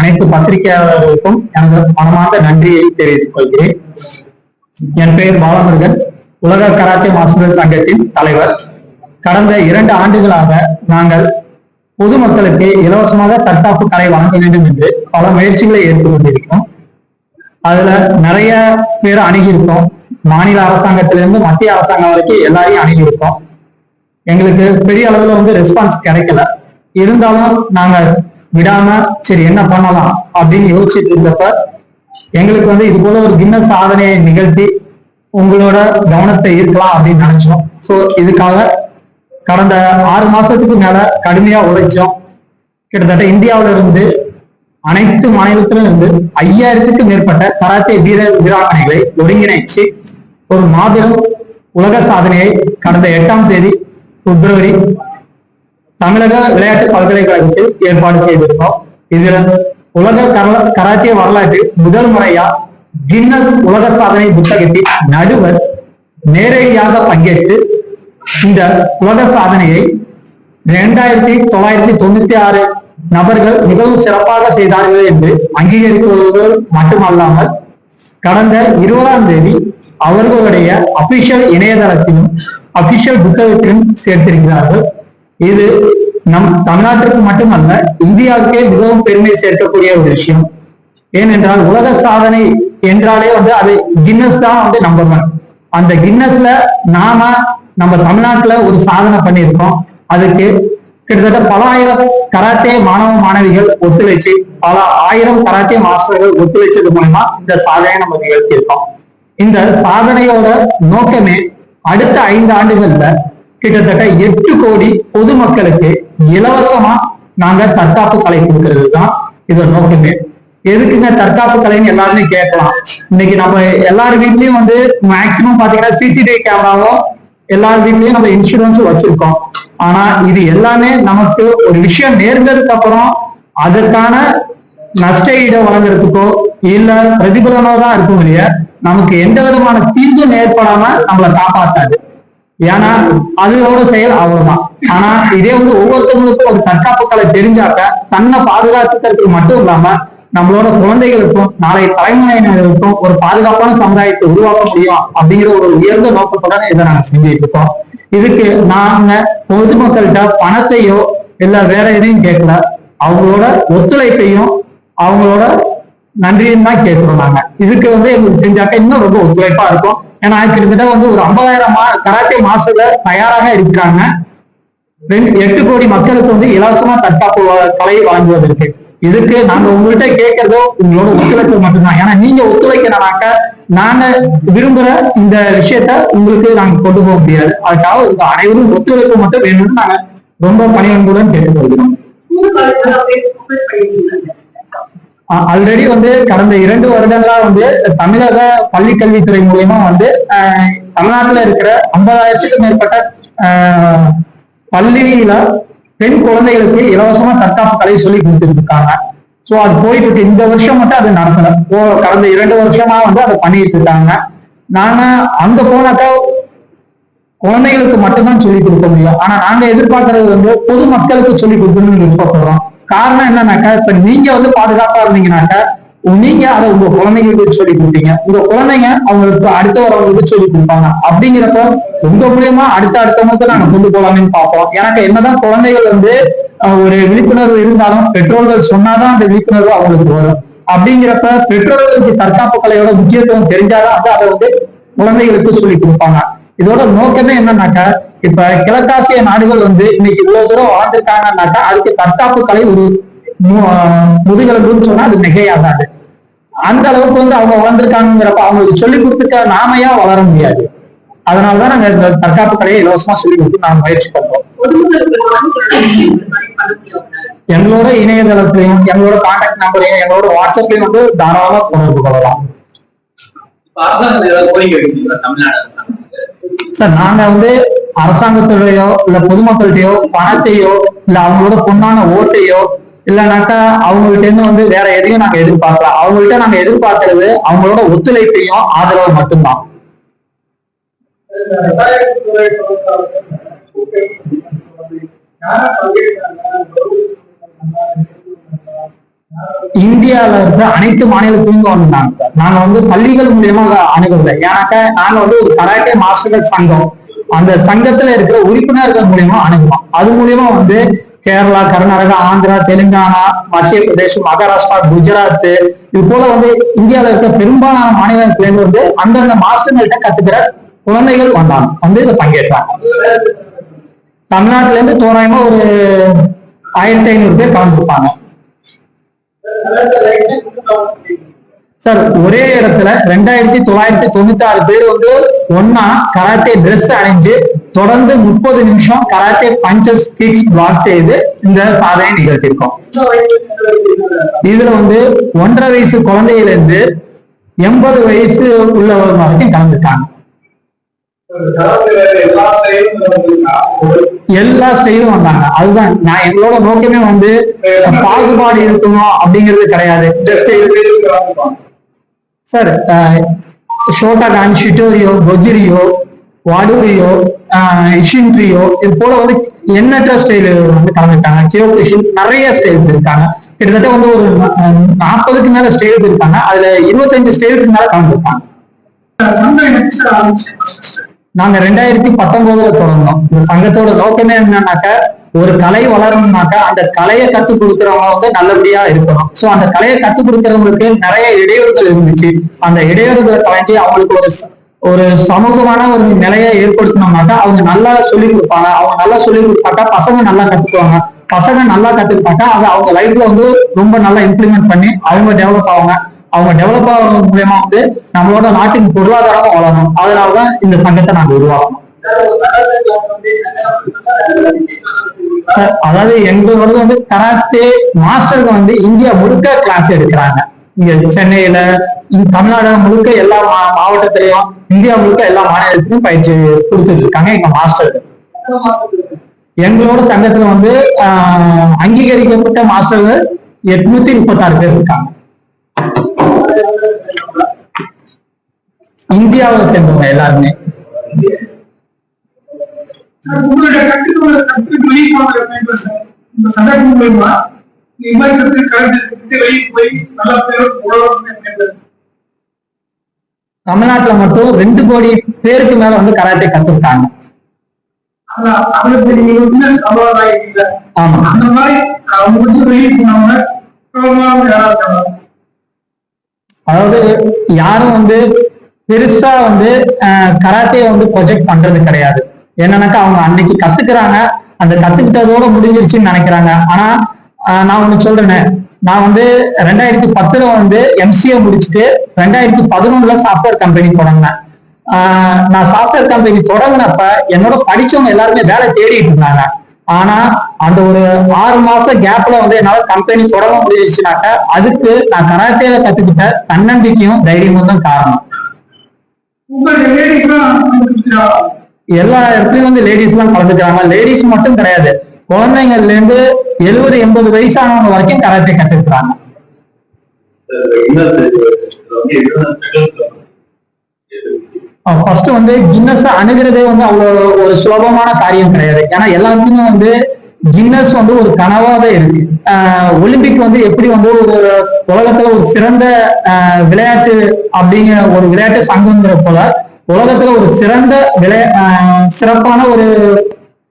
அனைத்து பத்திரிகையாளர்களுக்கும் எனது மனமார்ந்த நன்றியை தெரிவித்துக் கொள்கிறேன். என் பெயர் பாலமுருகன். உலக கராத்தே மாஸ்டர்கள் சங்கத்தின் தலைவர். கடந்த இரண்டு ஆண்டுகளாக நாங்கள் பொதுமக்களுக்கு இலவசமாக தற்காப்பு கலை வழங்க வேண்டும் என்று பல முயற்சிகளை ஏற்றுக்கொண்டிருக்கோம் அதுல நிறைய பேர் அணுகியிருக்கோம் மாநில அரசாங்கத்திலிருந்து மத்திய அரசாங்கம் வரைக்கும் எல்லாரையும் அணுகியிருக்கோம் எங்களுக்கு பெரிய அளவுல வந்து ரெஸ்பான்ஸ் கிடைக்கல. இருந்தாலும் நாங்க விடாம சரி என்ன பண்ணலாம் அப்படின்னு யோசிச்சுட்டு இருந்தப்ப எங்களுக்கு வந்து இது போல ஒரு கின்ன சாதனையை நிகழ்த்தி உங்களோட கவனத்தை ஈர்க்கலாம் அப்படின்னு நினைச்சோம். சோ இதுக்காக கடந்த ஆறு மாசத்துக்கு மேல கடுமையா உழைச்சோம். கிட்டத்தட்ட இந்தியாவில இருந்து அனைத்து மாநிலத்திலும் இருந்து ஐயாயிரத்துக்கும் மேற்பட்ட கராத்தே வீர வீராங்கனைகளை ஒருங்கிணைச்சு ஒரு மாபெரும் உலக சாதனையை கடந்த எட்டாம் தேதி பிப்ரவரி தமிழக விளையாட்டு பல்கலைக்கழகத்தில் ஏற்பாடு செய்திருக்கோம் இதுல உலக கர- கராத்தே வரலாற்றில் முதல் முறையா கின்னஸ் உலக சாதனை புத்தகத்தின் நடுவர் நேரடியாக பங்கேற்று இந்த உலக சாதனையை இரண்டாயிரத்தி தொள்ளாயிரத்தி தொண்ணூத்தி ஆறு நபர்கள் மிகவும் சிறப்பாக செய்தார்கள் என்று அங்கீகரிப்பது மட்டுமல்லாமல் கடந்த இருபதாம் தேதி அவர்களுடைய அபிஷியல் இணையதளத்திலும் அபிஷியல் புத்தகத்திலும் சேர்த்திருக்கிறார்கள். இது நம் தமிழ்நாட்டிற்கு மட்டுமல்ல இந்தியாவுக்கே மிகவும் பெருமை சேர்க்கக்கூடிய ஒரு விஷயம். ஏனென்றால் உலக சாதனை என்றாலே வந்து அது கின்னஸ் தான் வந்து நம்பர் ஒன் அந்த கின்னஸ்ல நாம நம்ம தமிழ்நாட்டுல ஒரு சாதனை பண்ணியிருக்கோம். அதுக்கு கிட்டத்தட்ட பல ஆயிரம் கராத்தே மாணவ மாணவிகள் ஒத்துழைச்சு பல ஆயிரம் கராத்தே மாஸ்டர்கள் ஒத்துழைச்சது மூலமா இந்த சாதனையை நம்ம நிகழ்த்தியிருக்கோம். இந்த சாதனையோட நோக்கமே அடுத்த ஐந்து ஆண்டுகள்ல கிட்டத்தட்ட எட்டு கோடி பொதுமக்களுக்கு இலவசமா நாங்க தற்காப்பு கலை கொடுக்கறது தான் இதோட நோக்கமே. எதுக்குங்க தற்காப்பு கலைன்னு எல்லாருமே கேட்கலாம். இன்னைக்கு நம்ம எல்லார் வீட்லயும் வந்து மேக்சிமம் பாத்தீங்கன்னா சிசிடிவி கேமராவும் எல்லார் வீட்லயும் நம்ம இன்சூரன்ஸும் வச்சிருக்கோம். ஆனா இது எல்லாமே நமக்கு ஒரு விஷயம் நேர்ந்ததுக்கு அப்புறம் அதற்கான நஷ்ட ஈடை வழங்குறதுக்கோ இல்ல பிரதிபலனோ தான் இருக்கும் இல்லையா நமக்கு எந்த விதமான தீர்வும் ஏற்படாம நம்மளை காப்பாத்தாது. ஏன்னா அதோட செயல் அவ்வளவுதான் ஆனா இதே வந்து ஒவ்வொருத்தவங்களுக்கும் ஒரு தற்காப்பு கலை தெரிஞ்சாக்க தன்னை பாதுகாத்துக்கிறதுக்கு மட்டும் இல்லாம நம்மளோட குழந்தைகளுக்கும் நாளை தலைமுறையினருக்கும் ஒரு பாதுகாப்பான சமுதாயத்தை உருவாக்க முடியும் அப்படிங்கிற ஒரு உயர்ந்த நோக்கத்துடன் இதை நாங்க செஞ்சுட்டு இருக்கோம். இதுக்கு நாங்க பொதுமக்கள்கிட்ட பணத்தையோ இல்ல வேற எதையும் கேட்கல. அவங்களோட ஒத்துழைப்பையும் அவங்களோட நன்றியும் தான் கேட்கிறோம் நாங்க. இதுக்கு வந்து எங்களுக்கு செஞ்சாக்க இன்னும் ரொம்ப ஒத்துழைப்பா இருக்கும். ஏன்னா கிட்டத்தட்ட வந்து ஒரு ஐம்பதாயிரம் மா கராத்தே மாஸ்டர் தயாராக இருக்கிறாங்க. ரெண்டு எட்டு கோடி மக்களுக்கு வந்து இலவசமா தற்காப்பு கலையை வழங்குவதற்கு. இதுக்கு நாங்க உங்கள்கிட்ட கேட்கறதோ உங்களோட ஒத்துழைப்பு மட்டும்தான். ஏன்னா நீங்க ஒத்துழைக்கிறனாக்க நாங்க விரும்புற இந்த விஷயத்த உங்களுக்கு நாங்க கொண்டு போக முடியாது. அதுக்காக உங்க அனைவரும் ஒத்துழைப்பு மட்டும் வேணும்னு நாங்க ரொம்ப பணியன்புடன் கேட்டுக்கொள்கிறோம். ஆல்ரெடி வந்து கடந்த இரண்டு வருடங்களா வந்து தமிழக பள்ளி கல்வித்துறை மூலியமா வந்து தமிழ்நாட்டில் தமிழ்நாட்டுல இருக்கிற ஐம்பதாயிரத்துக்கும் மேற்பட்ட பள்ளியில பெண் குழந்தைகளுக்கு இலவசமா தற்காப்பு கலை சொல்லி கொடுத்துட்டு இருக்காங்க சோ அது போயிட்டு இருக்கு இந்த வருஷம் மட்டும் அது நடக்கல. ஓ கடந்த இரண்டு வருஷமா வந்து அதை பண்ணிட்டு இருக்காங்க. நாங்க அங்க போனாக்கா குழந்தைகளுக்கு மட்டும்தான் சொல்லி கொடுக்க முடியும். ஆனா நாங்க எதிர்பார்க்கறது வந்து பொதுமக்களுக்கு சொல்லி கொடுக்கணும்னு எதிர்பார்க்கிறோம் காரணம் என்னன்னாக்கா இப்ப நீங்க வந்து பாதுகாப்பா இருந்தீங்கன்னாக்கா நீங்க அதை உங்க குழந்தைங்களுக்கு சொல்லி கொடுப்பீங்க உங்க குழந்தைங்க அவங்களுக்கு அடுத்த வரவங்களுக்கு சொல்லி கொடுப்பாங்க. அப்படிங்கிறப்ப உங்க மூலியமா அடுத்த அடுத்தவங்களுக்கு நாங்க கொண்டு போலாம்னு பார்ப்போம். எனக்கு என்னதான் குழந்தைகள் வந்து ஒரு விழிப்புணர்வு இருந்தாலும் பெற்றோர்கள் சொன்னாதான் அந்த விழிப்புணர்வு அவங்களுக்கு வரும். அப்படிங்கிறப்ப பெற்றோர்களுக்கு தற்காப்பு கலையோட முக்கியத்துவம் தெரிஞ்சாதான் வந்து அதை வந்து குழந்தைகளுக்கு சொல்லி கொடுப்பாங்க. இதோட நோக்கமே என்னன்னாக்கா இப்ப கிழக்காசிய நாடுகள் வந்து இன்னைக்கு இவ்வளவு தூரம் வாழ்ந்துருக்காங்கன்னாக்கா அதுக்கு தற்காப்பு கலை ஒரு முதுகெலும்புன்னு சொன்னா அது மிகையாகாது அந்த அளவுக்கு வந்து அவங்க வளர்ந்துருக்காங்கிறப்ப அவங்களுக்கு சொல்லி கொடுத்துக்க நாமையா வளர முடியாது. அதனாலதான் நாங்க இந்த தற்காப்பு கலையை இலவசமா சொல்லி கொடுத்து நாங்க முயற்சி பண்றோம். எங்களோட இணையதளத்திலையும் எங்களோட கான்டாக்ட் நம்பரையும் எங்களோட வாட்ஸ்அப்லயும் வந்து தாராளமா தொடர்பு கொள்ளலாம். சார் நாங்க வந்து அரசாங்கத்திலேயோ இல்ல பொதுமக்கள்கிட்டயோ பணத்தையோ இல்ல அவங்களோட பொண்ணான ஓட்டையோ இல்லைனாக்கா அவங்ககிட்ட இருந்து வந்து வேற எதையும் நாங்க எதிர்பார்க்கல. அவங்கள்ட்ட நாங்க எதிர்பார்க்கறது அவங்களோட ஒத்துழைப்பையும் ஆதரவு மட்டும்தான். இந்தியால இருக்கிற அனைத்து மாநிலத்திலும் வந்திருந்தாங்க நாங்க வந்து பள்ளிகள் மூலியமா அணுகவில்லை. ஏன்னாக்கா நாங்க வந்து ஒரு கராட்டே மாஸ்டர்கள் சங்கம். அந்த சங்கத்துல இருக்கிற உறுப்பினர்கள் மூலியமா அணுகுவோம் அது மூலியமா வந்து கேரளா கர்நாடகா ஆந்திரா தெலுங்கானா மத்திய பிரதேசம் மகாராஷ்டிரா குஜராத் இது போல வந்து இந்தியாவில இருக்க பெரும்பாலான மாநிலத்துல வந்து அந்தந்த மாஸ்டர்கள்ட்ட கத்துக்கிற குழந்தைகள் வந்தாங்க. வந்து இதை பங்கேற்றாங்க. தமிழ்நாட்டுல இருந்து தோராயமா ஒரு ஆயிரத்தி ஐநூறு பேர் கலந்துருப்பாங்க. சார் ஒரே இடத்துல ரெண்டாயிரத்தி தொள்ளாயிரத்தி தொண்ணூத்தி ஆறு பேர் வந்து ஒன்னா கராத்தே ட்ரெஸ் அணிஞ்சு தொடர்ந்து முப்பது நிமிஷம் கராத்தே பஞ்சஸ் கிக்ஸ் பிளாக் செய்து இந்த சாதனை நிகழ்த்திருக்கோம் இதுல வந்து ஒன்றரை வயசு குழந்தையில இருந்து எண்பது வயசு உள்ளவர் வரைக்கும் கலந்துட்டாங்க எல்லா ஸ்டைலும் வந்தாங்க. அதுதான் நான் எங்களோட நோக்கமே வந்து பாகுபாடு இருக்கணும் அப்படிங்கிறது கிடையாது. சார் ஷோட்டாகான் ஷிட்டோரியோ கொஜிரியோ வாடூரியோ இஷின்ட்ரியோ இது போல வந்து எண்ணற்ற ஸ்டைல் வந்து கலந்துட்டாங்க கியோகுஷின் நிறைய ஸ்டைல்ஸ் இருக்காங்க. கிட்டத்தட்ட வந்து ஒரு நாற்பதுக்கு மேல ஸ்டைல்ஸ் இருக்காங்க. அதுல இருபத்தஞ்சு ஸ்டைல்ஸ்க்கு மேல கலந்துருக்காங்க நாங்க ரெண்டாயிரத்தி பத்தொன்பதுல தொடர்ந்தோம் இந்த சங்கத்தோட நோக்கமே என்னன்னாக்க ஒரு கலை வளரணும்னாக்கா அந்த கலையை கத்து கொடுக்குறவங்க வந்து நல்லபடியா இருக்கணும். சோ அந்த கலையை கத்து கொடுக்கறவங்களுக்கு நிறைய இடையூறுகள் இருந்துச்சு. அந்த இடையூறுகளை கலைஞ்சு அவங்களுக்கு ஒரு ஒரு சமூகமான ஒரு நிலையை ஏற்படுத்தணும்னாக்கா அவங்க நல்லா சொல்லி கொடுப்பாங்க. அவங்க நல்லா சொல்லி கொடுத்தாக்கா பசங்க நல்லா கத்துக்குவாங்க. பசங்க நல்லா கத்துக்கிட்டாக்கா அதை அவங்க லைஃப்ல வந்து ரொம்ப நல்லா இம்ப்ளிமெண்ட் பண்ணி அவங்க டெவலப் ஆவாங்க. அவங்க டெவலப் ஆகிறது மூலயமா வந்து நம்மளோட நாட்டின் பொருளாதாரமும் வளரும் அதனாலதான் இந்த சங்கத்தை நாங்க உருவாக்கணும். சார், அதாவது எங்களோட வந்து கராத்தே மாஸ்டருக்கு வந்து இந்தியா முழுக்க கிளாஸ் எடுக்கிறாங்க. இங்க சென்னையில இங்க தமிழ்நாடு முழுக்க எல்லா மா- மாவட்டத்திலையும் இந்தியா முழுக்க எல்லா மாநிலத்திலும் பயிற்சி கொடுத்துட்டு இருக்காங்க எங்க மாஸ்டர். எங்களோட சங்கத்துல வந்து ஆஹ், அங்கீகரிக்கப்பட்ட மாஸ்டர்கள் எட்நூத்தி முப்பத்தாறு பேர் இருக்காங்க. இந்தியாவை சேர்ந்தவங்க எல்லாருமே. உங்களுடைய கட்டுக்கோளை கட்டு வெளியே சார் இந்த சந்தர்ப்பம் மூலமா விமர்சனத்தை கருத்து வெளியே போய் நல்ல பேர் உலகம் தமிழ்நாட்டுல மட்டும் ரெண்டு கோடி பேருக்கு மேல வந்து கராத்தே கத்துக்கிட்டாங்க. ஆமா. அந்த மாதிரி வெளியே போனவங்க அதாவது யாரும் வந்து பெருசா வந்து கராத்தே வந்து ப்ரொஜெக்ட் பண்றது கிடையாது. என்னன்னாக்கா அவங்க அன்னைக்கு கத்துக்கிறாங்க. அந்த கத்துக்கிட்டதோட முடிஞ்சிருச்சுன்னு நினைக்கிறாங்க. ஆனா நான் ஒண்ணு சொல்றேனே. நான் வந்து ரெண்டாயிரத்தி பத்துல வந்து எம்சிஏ முடிச்சுட்டு ரெண்டாயிரத்தி பதினொன்றுல சாஃப்ட்வேர் கம்பெனி தொடங்கினேன். நான் சாஃப்ட்வேர் கம்பெனி தொடங்கினப்ப என்னோட படிச்சவங்க எல்லாருமே வேலை தேடிட்டு இருந்தாங்க. ஆனா அந்த ஒரு ஆறு மாசம் கேப்ல வந்து என்னால கம்பெனி தொடங்க முடிஞ்சிருச்சுனாக்க அதுக்கு நான் கராத்தேல கத்துக்கிட்ட தன்னம்பிக்கையும் தைரியமும் தான் காரணம். எல்லா இடத்துலயும் வந்து லேடிஸ் எல்லாம் கலந்துக்கிறாங்க. லேடிஸ் மட்டும் கிடையாது. குழந்தைங்கள்ல இருந்து எழுபது எண்பது வயசானவங்க வரைக்கும் கராத்தே கத்துக்கிறாங்க. ஃபர்ஸ்ட் வந்து கின்னஸ் அணுகிறதே வந்து அவ்வளவு ஒரு சுலபமான காரியம் கிடையாது. ஏன்னா எல்லாருக்குமே வந்து கின்னஸ் வந்து ஒரு கனவாவே இருக்கு. ஆஹ் ஒலிம்பிக் வந்து எப்படி வந்து ஒரு உலகத்துல ஒரு சிறந்த ஆஹ் விளையாட்டு அப்படிங்கிற ஒரு விளையாட்டு சங்கங்கிற போல உலகத்துல ஒரு சிறந்த விளை சிறப்பான ஒரு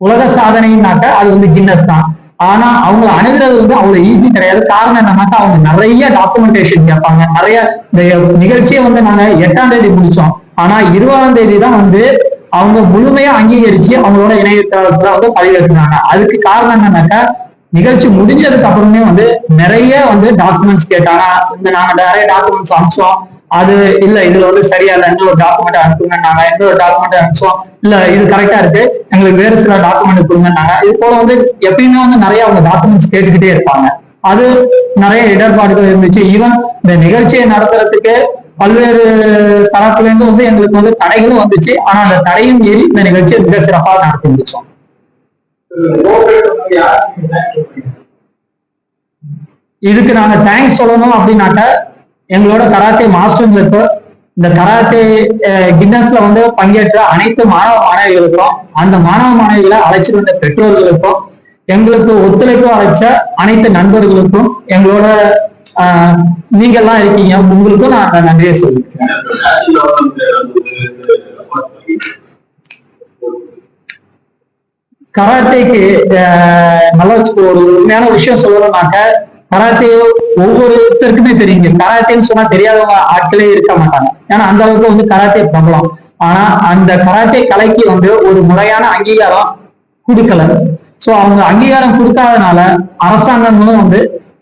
உலக சாதனைனாக்க அது வந்து கின்னஸ் தான். ஆனா அவங்க அணுகிறது வந்து அவ்வளவு ஈஸி கிடையாது. காரணம் என்னன்னாக்கா அவங்க நிறைய டாக்குமெண்டேஷன் கேட்பாங்க. நிறைய இந்த நிகழ்ச்சியை வந்து நாங்க எட்டாம் தேதி முடிச்சோம். ஆனா இருபதாம் தேதி தான் வந்து அவங்க முழுமையா அங்கீகரிச்சு அவங்களோட இணையதளத்துல வந்து பதிவேற்றினாங்க அதுக்கு காரணம் என்னன்னாக்கா நிகழ்ச்சி முடிஞ்சதுக்கு அப்புறமே வந்து நிறைய வந்து டாக்குமெண்ட்ஸ் கேட்டாங்க. இந்த நாங்க நிறைய டாக்குமெண்ட்ஸ் அனுப்பிச்சோம். அது இல்ல இதுல வந்து சரியா இல்ல. இன்னொரு டாக்குமெண்ட் எந்த இன்னொரு டாக்குமெண்ட் அனுப்பிச்சோம் இல்ல இது கரெக்டா இருக்கு. எங்களுக்கு வேற சில டாக்குமெண்ட் கொடுங்கன்னாங்க. இது போல வந்து எப்பயுமே வந்து நிறைய அவங்க டாக்குமெண்ட்ஸ் கேட்டுக்கிட்டே இருப்பாங்க. அது நிறைய இடர்பாடுகள் இருந்துச்சு. ஈவன் இந்த நிகழ்ச்சியை நடத்துறதுக்கு பல்வேறு தரப்புல இருந்து வந்து எங்களுக்கு வந்து தடைகளும் வந்துச்சு. ஆனா அந்த தடையும் மீறி இந்த நிகழ்ச்சியை மிக சிறப்பாக நடத்தி முடிச்சோம். இதுக்கு நாங்க தேங்க்ஸ் சொல்லணும் அப்படின்னாக்க எங்களோட கராத்தே மாஸ்டர்களுக்கு இந்த கராத்தே கின்னஸ்ல வந்து பங்கேற்ற அனைத்து மாணவ மாணவிகளுக்கும் அந்த மாணவ மாணவிகளை அழைச்சிட்டு வந்த பெற்றோர்களுக்கும் எங்களுக்கு ஒத்துழைப்பு அழைச்ச அனைத்து நண்பர்களுக்கும் எங்களோட நீங்க எல்லாம் இருக்கீங்க. உங்களுக்கும் நான் நன்றியை சொல்லியிருக்கேன் கராத்தேக்கு நல்லா நல்ல ஒரு உண்மையான விஷயம் சொல்லணும்னாக்க கராத்தே ஒவ்வொருத்தருக்குமே தெரியுங்க. கராத்தேன்னு சொன்னா தெரியாதவங்க ஆட்களே இருக்க மாட்டாங்க. ஏன்னா அந்த அளவுக்கு வந்து கராத்தே பிரபலம் ஆனா அந்த கராத்தே கலைக்கு வந்து ஒரு முறையான அங்கீகாரம் கொடுக்கல. சோ அவங்க அங்கீகாரம் கொடுக்காதனால அரசாங்கங்களும் வந்து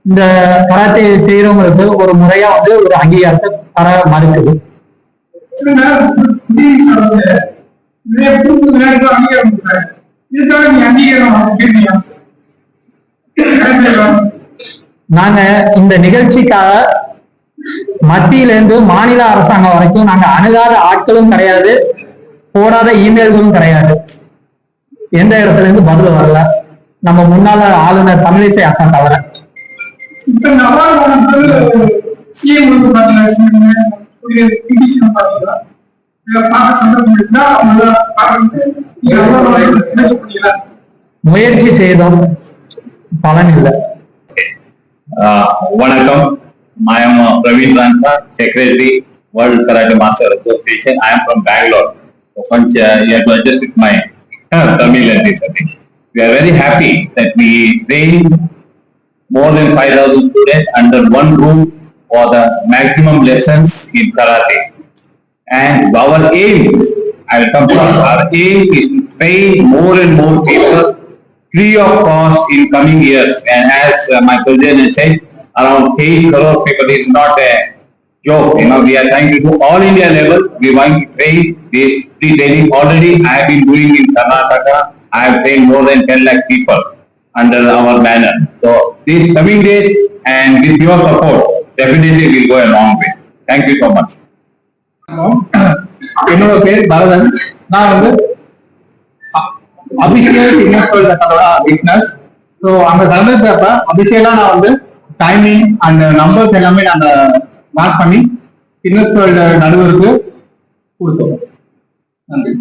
இந்த கராத்தே செய்யறவங்களுக்கு ஒரு முறையா வந்து ஒரு அங்கீகாரத்தை தர மறுக்குது. அங்கீகாரம் கொடுத்தாரு இதுக்காக நீ அங்கீகாரம் கேட்டீங்க நாங்க இந்த நிகழ்ச்சிக்காக மத்தியில இருந்து மாநில அரசாங்கம் வரைக்கும் நாங்க அணுகாத ஆட்களும் கிடையாது போடாத இமெயில்களும் கிடையாது. எந்த இடத்துல இருந்து பதில் வரல. நம்ம முன்னாள் ஆளுநர் தமிழிசை அக்கா தவிர முயற்சி செய்தோம் பலன் இல்லை. வணக்கம் I am uh, Praveen Ranka, Secretary, World Karate Master Association. I am from Bangalore. So, once, uh, you have to adjust with my uh, Tamil and this, I think. We are very happy that we train more than 5,000 students under one roof for the maximum lessons in karate. And our aim, I'll come to our aim is to train more and more people free of cost in coming years. And as uh, my president has said, around 8 crore people is not a joke. You know, we are trying to do all India level. We want to train this free training. Already I have been doing in Karnataka. I have trained more than 10 lakh people under our banner. So these coming days and with your support, definitely will go a long way. Thank you so much. என்னோட பேர் பரதன் நான் வந்து Abhishek investment மெத்தடோட business so அந்த சந்தர்ப்பப்ப அபிஷேகா நான் வந்து timing அந்த நம்பர்ஸ் எல்லாமே நாங்க மார்க் பண்ணி இன்வெஸ்ட்மெண்ட் நடுவருக்கு கொடுத்தோம். நன்றி.